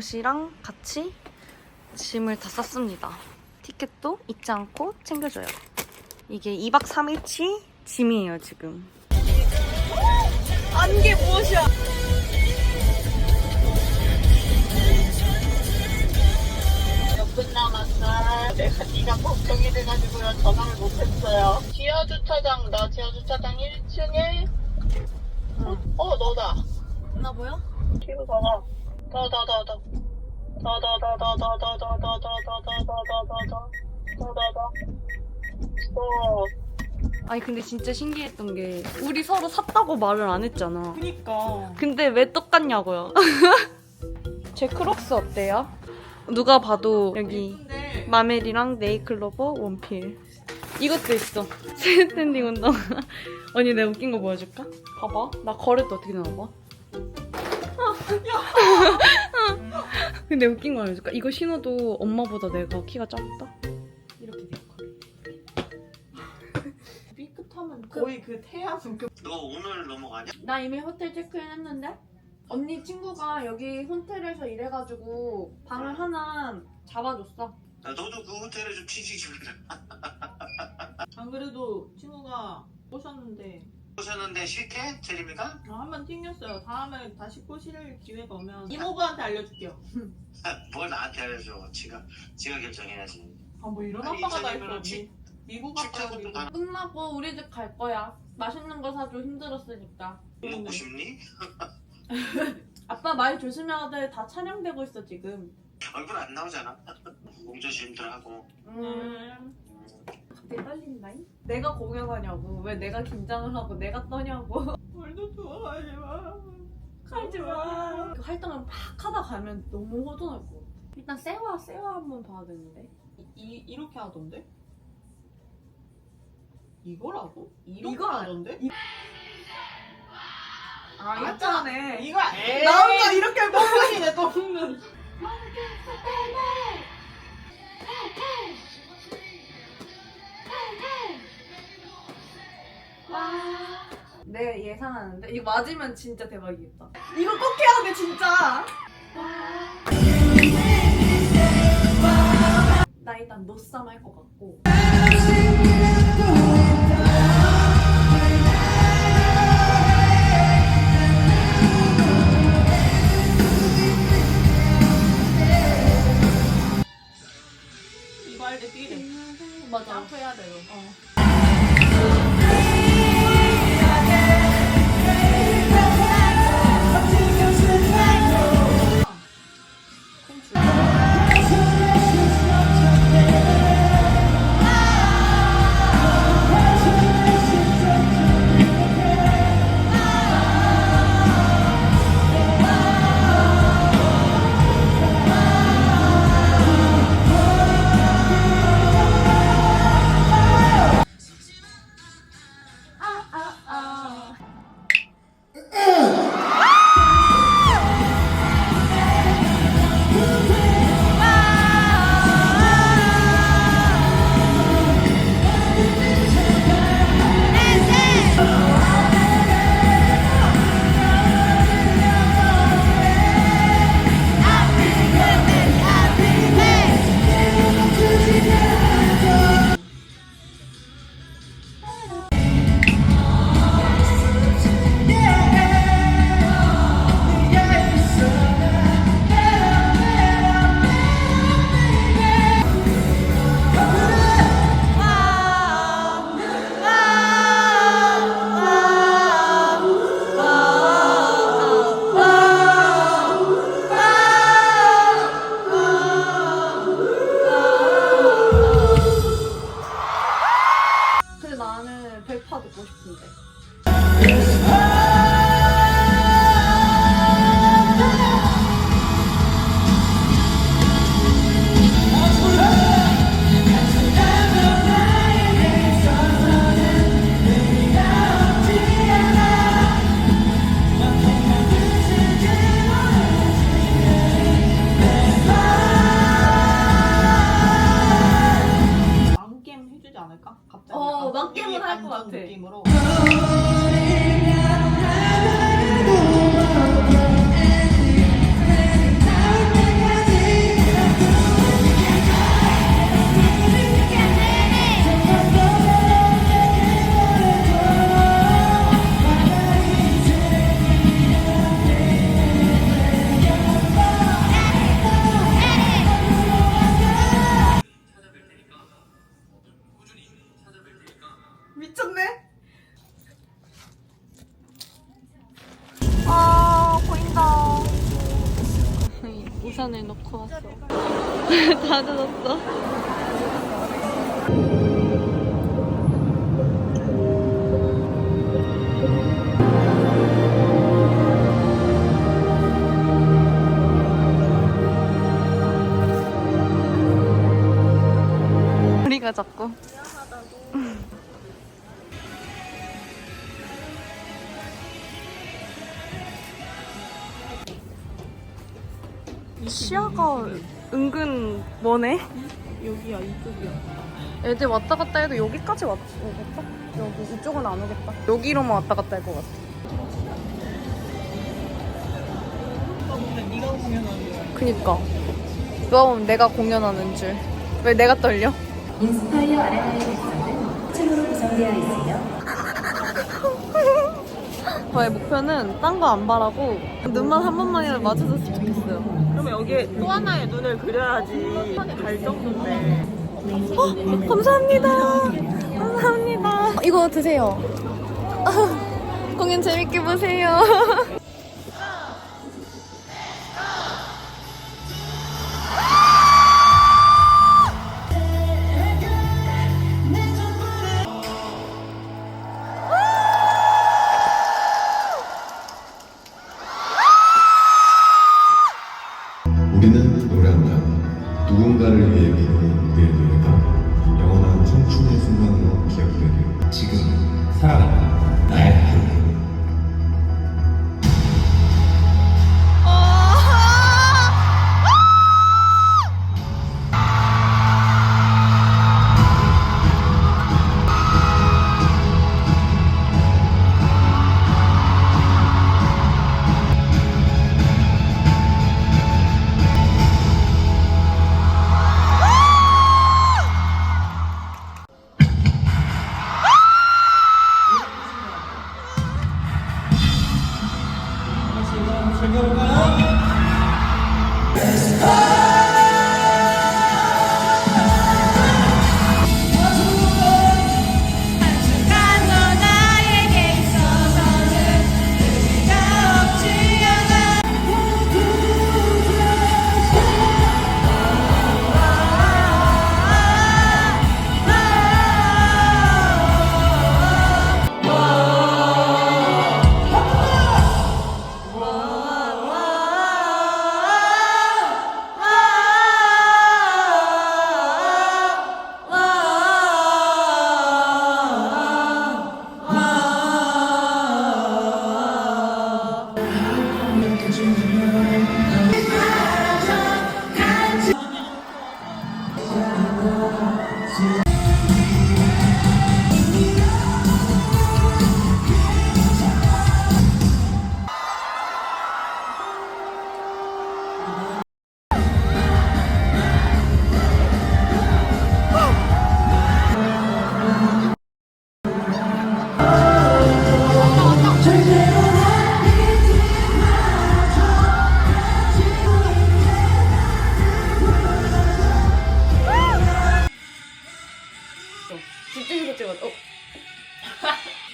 옷이랑 같이 짐을 다 쌌습니다. 티켓도 잊지 않고 챙겨줘요. 이게 2박 3일치 짐이에요, 지금. 안개 무엇이야? 몇 남았어. 내가 네가 걱정이 돼가지고요 전화를 못했어요. 지하 주차장 나 지하 주차장 1층에 어 너다. 나 보여? 뒤로 가봐. 더 더 더 더. 아니, 근데 진짜 신기했던 게, 우리 서로 샀다고 말을 안 했잖아. 그니까 근데 왜 똑같냐고요? 제 크록스 어때요? 누가 봐도 여기 마멜이랑 네이클로버 원필 이것도 있어 스탠딩 운동 언니 내가 웃긴 거 보여줄까? 봐봐 나 거울 때 어떻게 나와 봐 근데 웃긴 거 알려줄까? 이거 신어도 엄마보다 내가 키가 작다? 이렇게 돼. 삐끗하면 거의 그 태양은 그너 오늘 넘어가냐? 나 이미 호텔 체크인 했는데? 언니 친구가 여기 호텔에서 일해가지고 방을 하나 잡아줬어. 야, 너도 그 호텔에 좀 취직을 안 그래도 친구가 오셨는데 오셨는데 싫대? 제림이가? 한번 튕겼어요 다음에 다시 꼬실 기회가 오면 이모부한테 알려줄게요 뭘 나한테 알려줘 지가 지가 결정해야지 아 뭐 이런 아니, 아빠가 다 이사님은 있어 미, 미국 아빠 출퇴근도 가- 끝나고 우리 집 갈 거야. 맛있는 거 사줘 힘들었으니까. 먹고 싶니? 아빠 말 조심해야 돼. 다 촬영되고 있어 지금. 얼굴 안 나오잖아 몸조심들 하고 음. 갑자기 떨린다잉? 내가 공연하냐고. 왜 내가 긴장을 하고 내가 떠냐고. 뭘도 좋아하지 마 하지 마. 그 활동을 막 하다 가면 너무 허전할 것 같아. 일단 세화 세화 한번 봐야 되는데. 이, 이, 이렇게 하던데? 이거라고? 이렇게 이거 알- 하던데? 아 맞잖아. 이거 에이. 나 혼자 이렇게 또먹 는네 예상하는데 이거 맞으면 진짜 대박이겠다. 이거 꼭 해야 돼 진짜. 나 일단 노쌈 할 것 같고. 이거 할때 뛰래 맞아. 점프 해야 돼요 어. 우리가 자꾸. 은근 머네. 여기야 이쪽이야. 애들 왔다 갔다 해도 여기까지 왔, 오겠다? 여기 이쪽은 안 오겠다. 여기로만 왔다 갔다 할 것 같아. 근데 네가 공연하는 거야. 그니까. 누가 보면 내가 공연하는 줄. 왜 내가 떨려? 인스파이어 객석은 층으로 구성되어 있으며 저의 목표는 딴 거 안 바라고 눈만 한 번만이라도 맞춰줬으면 좋겠어요. 그러면 여기에 또 하나의 눈을 그려야지 갈 정도인데. 어, 감사합니다. 감사합니다. 이거 드세요. 공연 재밌게 보세요.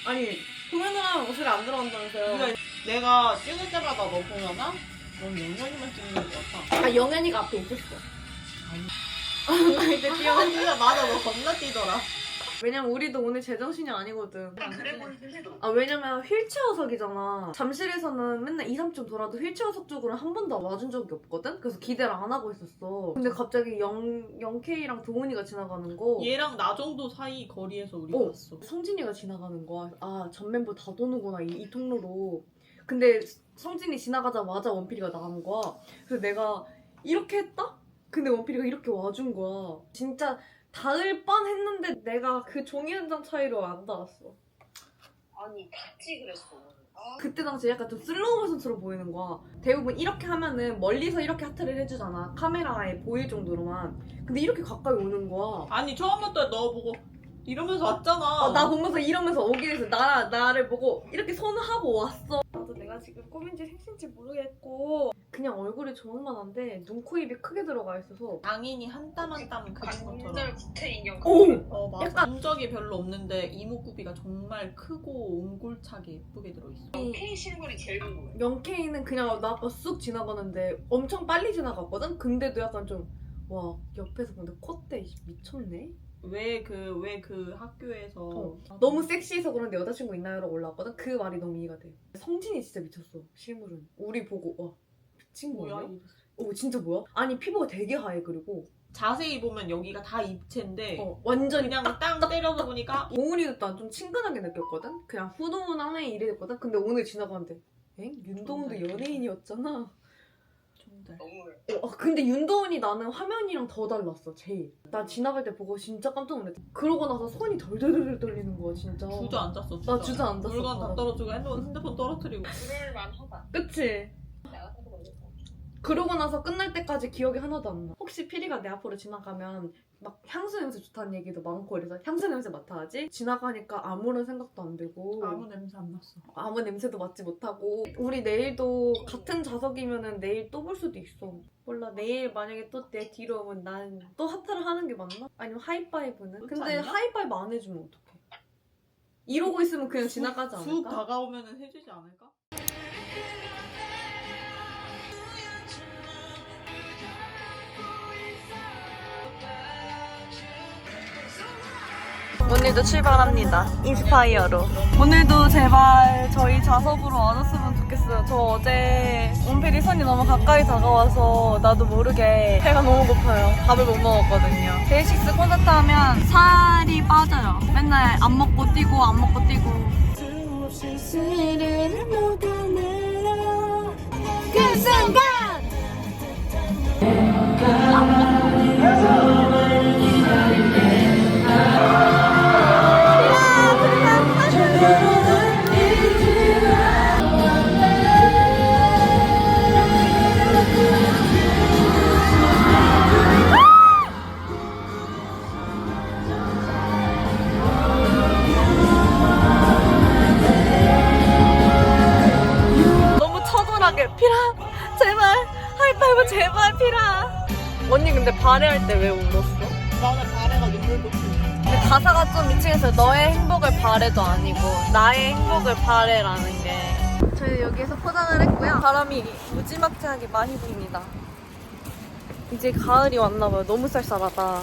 아니, 공연을 하면 옷을 안 들어간다면서요. 그러니까 내가 찍을 때마다 너 보면은 넌 영현이만 찍는 것 같아. 아, 영현이가 앞에 있었어. 아니. 나 이제 뛰어. 진짜 맞아 너 겁나 뛰더라. 왜냐면 우리도 오늘 제정신이 아니거든. 그래 보이는데도 아 왜냐면 휠체어석이잖아. 잠실에서는 맨날 2, 3층 돌아도 휠체어석 쪽으로는 한 번도 와준 적이 없거든? 그래서 기대를 안 하고 있었어. 근데 갑자기 영, 영케이랑 동훈이가 지나가는 거. 얘랑 나 정도 사이 거리에서 우리 어. 봤어. 성진이가 지나가는 거야. 아, 전 멤버 다 도는구나, 이, 이 통로로. 근데 성진이 지나가자마자 원필이가 나간 거야. 그래서 내가 이렇게 했다? 근데 원필이가 이렇게 와준 거야. 진짜 닿을 뻔 했는데 내가 그 종이 한 장 차이로 안 닿았어. 아니 같이 그랬어. 아, 그때 당시에 약간 좀 슬로우 모션처럼 보이는 거야. 대부분 이렇게 하면은 멀리서 이렇게 하트를 해주잖아. 카메라에 보일 정도로만. 근데 이렇게 가까이 오는 거야. 아니 처음부터 너 보고 이러면서 왔잖아. 어, 나 보면서 이러면서 오게 돼서 나, 나를 보고 이렇게 손을 하고 왔어. 내가 지금 꿈인지 생신지 모르겠고 그냥 얼굴이 조망만한데 눈, 코, 입이 크게 들어가 있어서 장인이 한 땀 한 땀 그린 것처럼. 관절 구태 인형. 오! 어 맞아. 약간- 본 적이 별로 없는데 이목구비가 정말 크고 옹골차게 예쁘게 들어있어. K 실물이 제일 궁금해. 영케이는 그냥 나 아까 쑥 지나가는데 엄청 빨리 지나갔거든? 근데도 약간 좀 와 옆에서 보는데 콧대 미쳤네. 왜 그 왜 그 학교에서 어. 너무 섹시해서 그런데 여자친구 있나요라고 올라왔거든. 그 말이 너무 이해가 돼. 성진이 진짜 미쳤어. 실물은 우리 보고 와 미친 뭐야 거야? 어 진짜 뭐야? 아니 피부가 되게 하얘 그리고 자세히 보면 여기가 다 입체인데 어 완전히 그냥 딱땅 때려서 보니까 오은이도 난좀 친근하게 느꼈거든? 그냥 훈훈하네 이랬거든? 근데 오늘 지나가는데 엥? 정말. 연예인이었잖아 정말 어, 근데 윤도훈이 나는 화면이랑 더 달랐어 제일. 나 지나갈 때 보고 진짜 깜짝 놀랐어. 그러고 나서 손이 덜덜덜 떨리는 거야 진짜. 주저앉았어 나 주저앉았어. 물건 다. 떨어지고 핸드폰, 핸드폰 떨어뜨리고. 그치? 그러고 나서 끝날 때까지 기억이 하나도 안 나. 혹시 피리가 내 앞으로 지나가면 막 향수 냄새 좋다는 얘기도 많고 이래서 향수 냄새 맡아야지? 지나가니까 아무런 생각도 안 들고 아무 냄새 안 났어 아무 냄새도 맡지 못하고 우리 내일도 같은 좌석이면은 내일 또 볼 수도 있어 몰라 내일 만약에 또 내 뒤로 오면 난 또 하트를 하는 게 맞나? 아니면 하이파이브는? 근데 않나? 하이파이브 안 해주면 어떡해 이러고 있으면 그냥 지나가지 쑥 않을까? 다가오면은 해주지 않을까? 오늘도 출발합니다. 인스파이어로. 오늘도 제발 저희 좌석으로 와줬으면 좋겠어요. 저 어제 온필이 선이 너무 가까이 다가와서 나도 모르게 배가 너무 고파요. 밥을 못 먹었거든요. 데이식스 콘서트 하면 살이 빠져요. 맨날 안 먹고 뛰고 안 먹고 뛰고. 그 순간! 많이 붑니다. 이제 가을이 왔나봐요. 너무 쌀쌀하다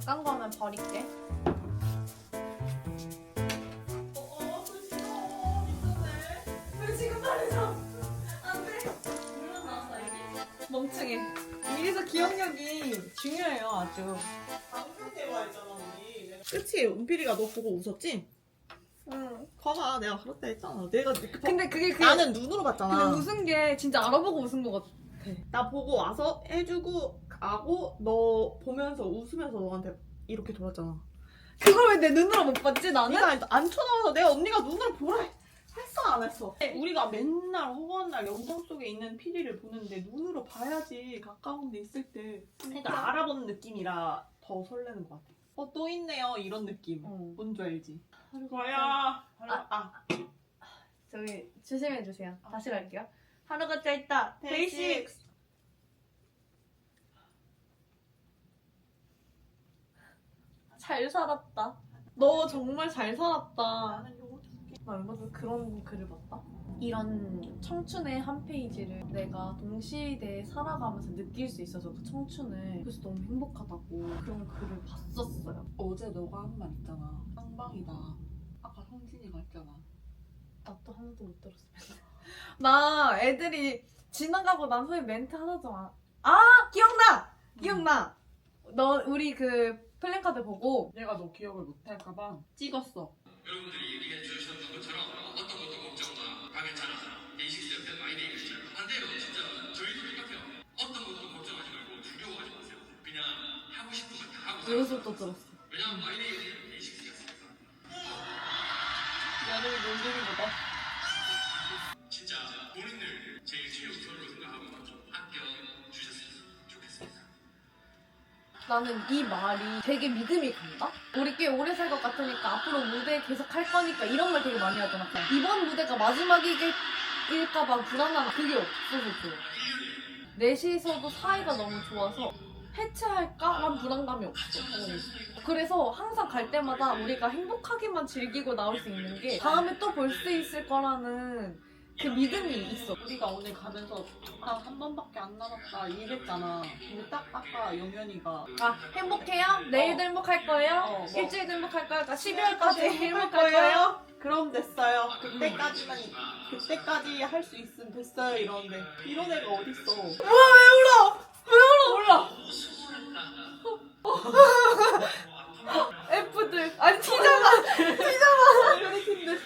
이거 다깐거 하면 버릴게. 멍청해. 이래서 기억력이 중요해요, 아주. 방송 대화했잖아 우리 그치 은필이가 너 보고 웃었지? 응. 봐봐 내가 그렇다 했잖아 내가 그- 근데 그게 그 나는 눈으로 봤잖아 근데 웃은 게 진짜 알아보고 웃은 것 같아. 나 보고 와서 해주고 가고 너 보면서 웃으면서 너한테 이렇게 돌았잖아 그걸 왜 내 눈으로 못 봤지 나는? 네가 안 쳐다봐서 내가 언니가 눈으로 보라 했- 했어 안 했어? 우리가 맨날 허구한 날 영상 속에 있는 피디를 보는데 눈으로 봐야지 가까운 데 있을 때 그러니까 알아보는 느낌이라 더 설레는 것 같아 어 또 있네요 이런 느낌 어. 뭔지 알지? 과야 아, 저기 조심해 주세요. 다시 갈게요. 하루가 짧다 데이식스 잘 살았다. 너 정말 잘 살았다. 나 얼마 전에 그런 글을 봤다. 이런 청춘의 한 페이지를 내가 동시대에 살아가면서 느낄 수 있어서 그 청춘을 그래서 너무 행복하다고 그런 글을 봤었어요. 어제 너가 한 말 있잖아 쌍방이다 아까 성진이가 했잖아 나 또 하나도 못 들었으면. 나 애들이 지나가고 난 후에 멘트 하나도 안. 아 기억나 기억나. 너 우리 그 플랜카드 보고 얘가 너 기억을 못할까봐 찍었어. 여러분들이 얘기해 주셨던 것처럼 어떤 것도 걱정 마. 다 괜찮아. 인식 시절 많이 얘기했잖아. 반대로 진짜 저희도 똑같아요. 어떤 것도 걱정하지 말고 두려워하지 마세요. 그냥 하고 싶은 거 다 하고 여기서부터 들었어. 왜냐면 많이 얘기는 인식 시절이었으니까. 나는 용기를 못다 나는 이 말이 되게 믿음이 간다? 우리 꽤 오래 살 것 같으니까 앞으로 무대 계속 할 거니까 이런 말 되게 많이 하잖아. 이번 무대가 마지막일까봐 불안한 그게 없어서 좋아. 넷이서도 사이가 너무 좋아서 해체할까란 불안감이 없어. 어. 그래서 항상 갈 때마다 우리가 행복하게만 즐기고 나올 수 있는 게 다음에 또 볼 수 있을 거라는 그 믿음이 있어. 우리가 오늘 가면서 아한 번밖에 안 남았다 이랬잖아. 근데 딱 아까 영현이가 아 행복해요? 내일도 행복할 거예요? 어, 뭐. 일주일도 행복할 거예요? 그러니까 12월까지 행복할 거예요? 그럼 됐어요. 그때까지만 그때까지 할 수 있으면 됐어요 이러는데 이런 애가 어딨어? 몰라. F들 아니 T잖아. 이런 팀들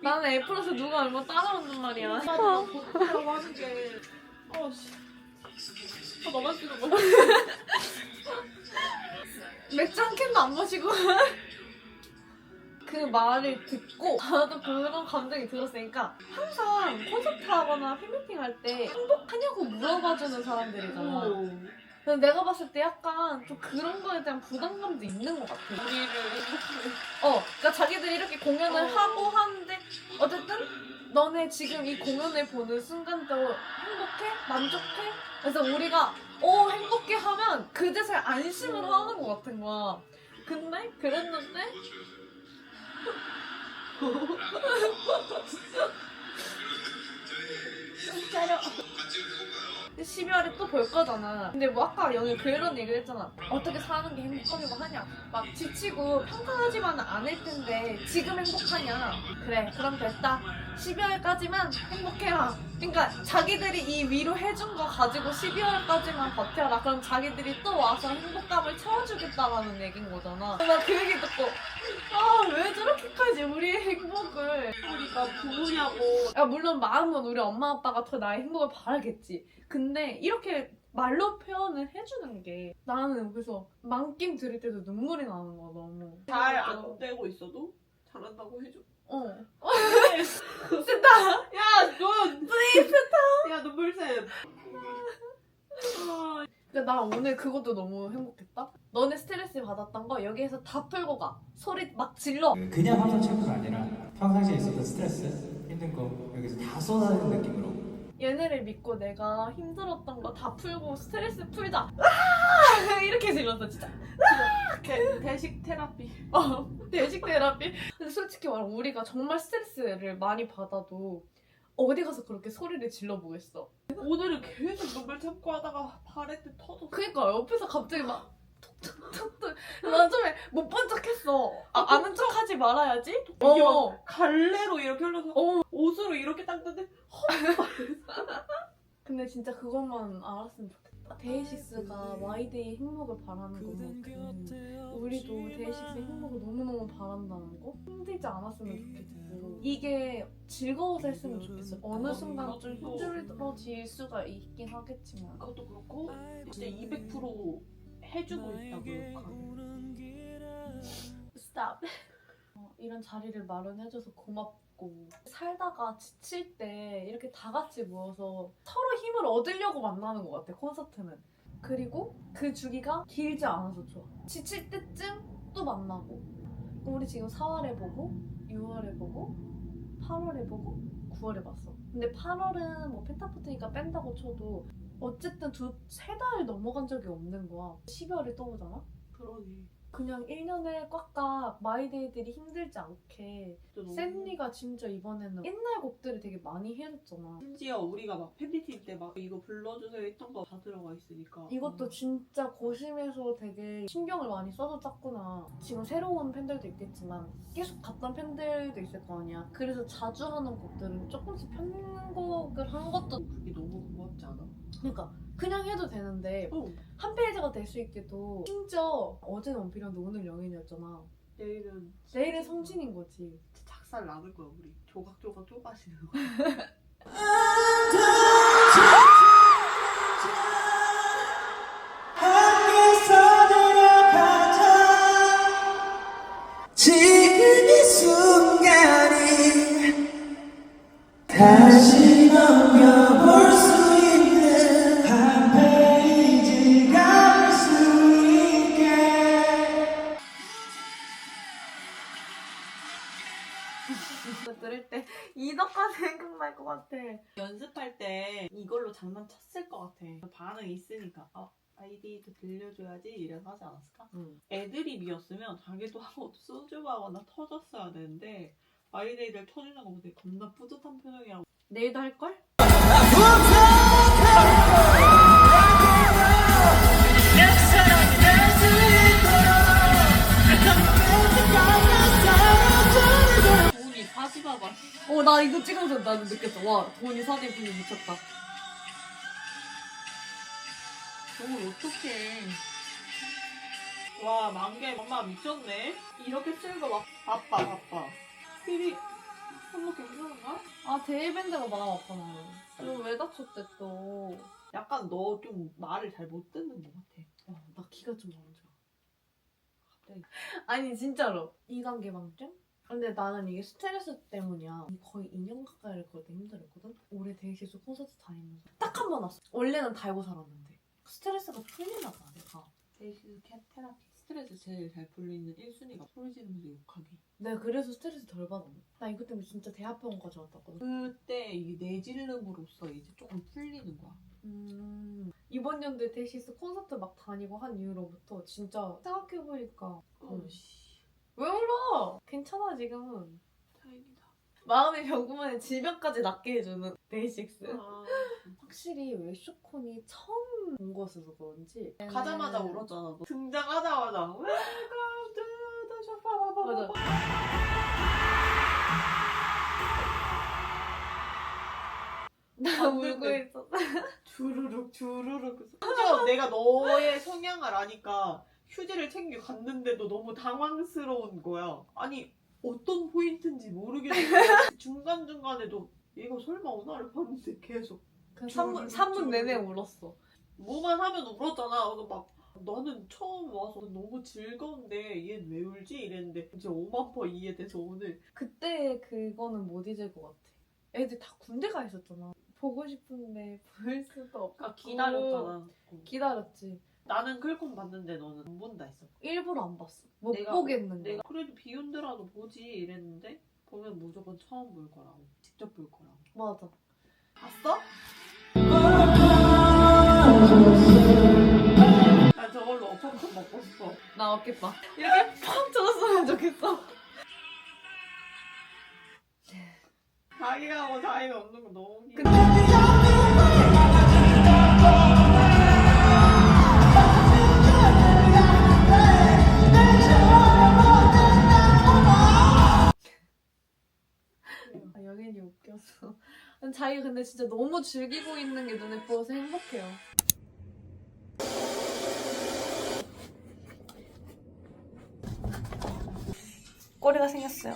나는 F라서 누가 얼마 따라오는 말이야. 라고 하는 게 어씨 더 넘어지는 거야. 맥주 한 캔도 안 마시고. 그 말을 듣고 나도 그런 감정이 들었으니까 항상 콘서트 하거나 팬미팅 할 때 행복하냐고 물어봐주는 사람들이잖아. 근데 내가 봤을 때 약간 좀 그런 거에 대한 부담감도 있는 것 같아. 어, 그러니까 자기들이 이렇게 공연을 어. 하고 하는데 어쨌든 너네 지금 이 공연을 보는 순간도 행복해? 만족해? 그래서 우리가 어 행복해 하면 그제서야 안심을 하는 것 같은 거야. 근데 그랬는데 해볼까요? 12월에 또 볼 거잖아. 근데 뭐 아까 영희 그런 얘기를 했잖아. 어떻게 사는 게 행복하기고 하냐. 막 지치고 평가하지만은 않을 텐데 지금 행복하냐. 그래 그럼 됐다. 12월까지만 행복해라. 그러니까 자기들이 이 위로 해준 거 가지고 12월까지만 버텨라. 그럼 자기들이 또 와서 행복감을 채워주겠다라는 얘기인 거잖아. 나 그 얘기 듣고 아 왜 저렇게까지 우리의 행복을 우리가 부부냐고 야, 물론 마음은 우리 엄마 아빠가 더 나의 행복을 바라겠지. 근데 이렇게 말로 표현을 해주는 게 나는 그래서 만낌 들을 때도 눈물이 나는 거야 너무. 잘 안 되고 있어도 잘한다고 해줘. 어. 쓰다. 야, 너 please 쓰다. 야, 눈물 샘. 아, 근데 나 오늘 그것도 너무 행복했다. 너네 스트레스 받았던 거 여기에서 다 풀고 가. 소리 막 질러. 그냥 항상 체크가 아니라 평상시에 있었던 스트레스, 힘든 거 여기서 다 쏟아내는 느낌으로 얘네를 믿고 내가 힘들었던 거 다 풀고 스트레스 풀자. 아! 이렇게 질렀어 진짜. 대, 대식 테라피. 어, 대식 테라피. 근데 솔직히 말하면 우리가 정말 스트레스를 많이 받아도 어디 가서 그렇게 소리를 질러보겠어. 오늘은 계속 눈물 참고 하다가 발에 때 터졌어. 그니까 옆에서 갑자기 막 톡톡톡톡 난 처음에 못 본 척했어. 아, 아는 척하지 말아야지. 이게 어. 막 갈래로 이렇게 흘러서 어. 옷으로 이렇게 닦는데 근데 진짜 그것만 알았으면 좋겠다. 데이식스가 와이데이 행복을 바라는 것만큼 우리도 데이식스의 행복을 너무너무 바란다는 거? 힘들지 않았으면 좋겠고 이게 즐거워서 했으면 좋겠어. 어느 순간 좀 힘들어질 수가 있긴 하겠지만 그것도 그렇고 진짜 200% 해주고 있다고 욕하고. Stop. 어, 이런 자리를 마련해줘서 고맙 고 살다가 지칠 때 이렇게 다 같이 모여서 서로 힘을 얻으려고 만나는 것 같아 콘서트는. 그리고 그 주기가 길지 않아서 좋아. 지칠 때쯤 또 만나고. 우리 지금 4월에 보고 6월에 보고 8월에 보고 9월에 봤어. 근데 8월은 뭐 펜타포트니까 뺀다고 쳐도 어쨌든 두 세 달 넘어간 적이 없는 거야. 12월에 또 오잖아. 그러네. 그냥 1년에 꽉꽉 마이데이들이 힘들지 않게. 너무- 샌리가 진짜 이번에는 옛날 곡들을 되게 많이 해줬잖아. 심지어 우리가 막 팬미팅 때 막 이거 불러주세요 했던 거 다 들어가 있으니까. 이것도 진짜 고심해서 되게 신경을 많이 써서 짰구나. 지금 새로운 팬들도 있겠지만 계속 갔던 팬들도 있을 거 아니야. 그래서 자주 하는 곡들은 조금씩 편곡을 한 것도 그게 너무 어렵지 않아? 그러니까 그냥 해도 되는데 어. 한 페이지가 될 수 있게도 심지어 어제는 뭐 원필이었는데 오늘 영인이었잖아. 내일은 내일은 성진인 거지. 작살 나는 거야 우리. 조각조각 쪼가시는 거. 지금 이 순간이 다시 이거 들을 때 이덕화 생각날 것 같아. 연습할 때 이걸로 장난쳤을 것 같아. 반응이 있으니까 어, 아이디도 들려줘야지 이래서 하지 않았을까? 응. 애드립이었으면 자기도 하고 수줍어하거나 터졌어야 되는데 아이디를 터주는 거 보더니 겁나 뿌듯한 표정이라고 내일도 할 걸? 어, 나 이거 찍으면서 나도 느꼈어. 와, 돈이 사진 분이 미쳤다. 저걸 어떡해. 와, 만개 엄마 미쳤네. 이렇게 쓸고 막 바빠, 바빠. 필이 엄마 괜찮은가? 아, 데일밴드가 마음 아파, 나는. 이거 왜 다쳤대, 또. 약간 너 좀 말을 잘 못 듣는 것 같아. 어, 나 기가 좀 안 좋아. 갑자기. 아니, 진짜로. 이관 개방증? 근데 나는 이게 스트레스 때문이야. 거의 2년 가까이를 때문에 힘들었거든? 올해 되게 계속 콘서트 다니면서. 딱 한 번 왔어. 원래는 다 알고 살았는데. 스트레스가 풀리나 봐, 내가. 데이시 캣 테라피 스트레스 제일 잘 풀리는 1순위가 소리 지르면서 욕하기. 내가 그래서 스트레스 덜 받았네. 나 이것 때문에 진짜 대합병원까지 왔다거든. 그때 이 내질름으로써 이제 조금 풀리는 거야. 음, 이번 연도에 데이시스 콘서트 막 다니고 한 이후로부터 진짜 생각해보니까 어, 씨. 왜 울어? 괜찮아 지금은 다행이다. 마음의 병구만에 질병까지 낫게 해주는 데이식스 아, 확실히 왜 쇼콘이 처음 본 것에서 그런지 가자마자 울었잖아. 너. 등장하자마자 Welcome to the. 맞아. 나 울고. 있었어 주르륵 주르륵. 심지어 내가 너의 성향을 아니까 휴지를 챙겨 갔는데도 너무 당황스러운 거야. 아니 어떤 포인트인지 모르겠는데 중간 중간에도 얘가 설마 오나를 봤는데 계속 그 3분, 3분 내내 울었어 뭐만 하면 울었잖아. 그래서 막 나는 처음 와서 너무 즐거운데 얘는 왜 울지 이랬는데 이제 5만 퍼 이해돼서 오늘 그때 그거는 못 잊을 것 같아 애들 다 군대 가 있었잖아 보고 싶은데 볼 수도 없고 아, 기다렸잖아. 기다렸지 나는 클콘 봤는데 너는 안 본다 했어. 일부러 안 봤어 못 내가- 보겠는 내가 그래도 비욘드라도 보지 이랬는데 보면 무조건 처음 볼 거라고 직접 볼 거라고 맞아 봤어? 나 저걸로 어퍼컷 먹고 싶어 나 없겠다. 이렇게 팍 쳐줬으면 좋겠어. 자기가 하고 자기가 없는 거 너무 웃겨 아, 영현이 웃겨서. 자기 근데 진짜 너무 즐기고 있는 게 눈에 보여서 행복해요. 꼬리가 생겼어요.